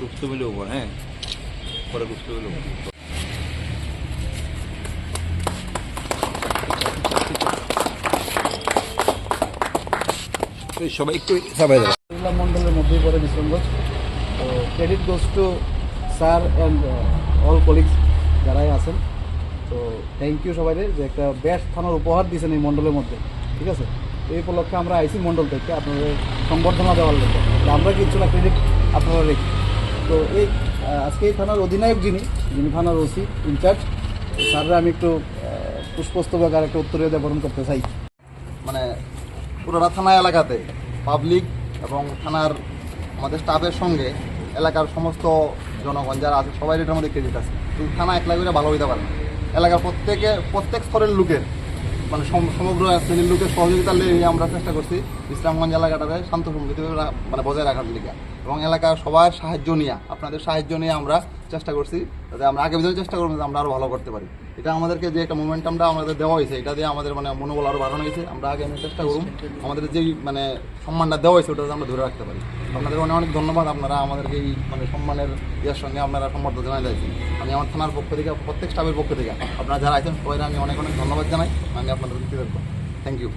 গুপ্ত মিলে উপর হ্যাঁ? পরে গুপ্ত সবাই সবাই মন্ডলের মধ্যেই পড়ে বিশ্রামগঞ্জ তো credit goes to sir and all colleagues যারাই আছেন। তো থ্যাংক ইউ সবাই যে একটা বেস্ট থানার উপহার দিয়েছেন এই মন্ডলের মধ্যে, ঠিক আছে? এই উপলক্ষে আমরা আইসি মন্ডল থেকে আপনাদের সংবর্ধনা দেওয়ার লোক আমরা কিছু না ক্রেডিট আপনারা রেখে? তো এই আজকে এই থানার অধিনায়ক যিনি যিনি থানার ওসি, ইনচার্জ, স্যাররা আমি একটু পুষ্পস্তবক আর একটা উত্তরীয় জ্ঞাপন করতে চাই। মানে পুরোটা থানা এলাকাতে পাবলিক এবং থানার আমাদের স্টাফের সঙ্গে এলাকার সমস্ত জনগণ যারা আছে, সবাই এটার মধ্যে ক্রেডিট আছে। থানা একলা করে ভালো হইতে পারে না। এলাকার প্রত্যেকে, প্রত্যেক স্তরের লোকের মানে সম- সমগ্র শ্রেণির লোকের সহযোগিতা লেগে আমরা চেষ্টা করছি ইসলামগঞ্জ এলাকাটাতে শান্ত সম্প্রীতি মানে বজায় রাখার লিগে এবং এলাকার সবার সাহায্য নিয়ে, আপনাদের সাহায্য নিয়ে আমরা চেষ্টা করছি, যাতে আমরা আগে ভিতরে চেষ্টা করব যে আমরা আরও ভালো করতে পারি। এটা আমাদেরকে যে একটা মোমেন্টামটা আমাদের দেওয়া হয়েছে, এটা দিয়ে আমাদের মানে মনোবল আরও বাড়ানো হয়েছে। আমরা আগে আমি চেষ্টা করুন আমাদের যেই মানে সম্মানটা দেওয়া হয়েছে ওটা আমরা ধরে রাখতে পারি। আপনাদের অনেক অনেক ধন্যবাদ, আপনারা আমাদেরকে এই মানে সম্মানের ইয়ের সঙ্গে আপনারা সম্বর্ধ জানাই দিয়েছেন। আমি আমার থানার পক্ষ থেকে, প্রত্যেক স্টাফের পক্ষ থেকে, আপনারা যারা আছেন সবাই আমি অনেক অনেক ধন্যবাদ জানাই। আমি আপনাদের থ্যাংক ইউ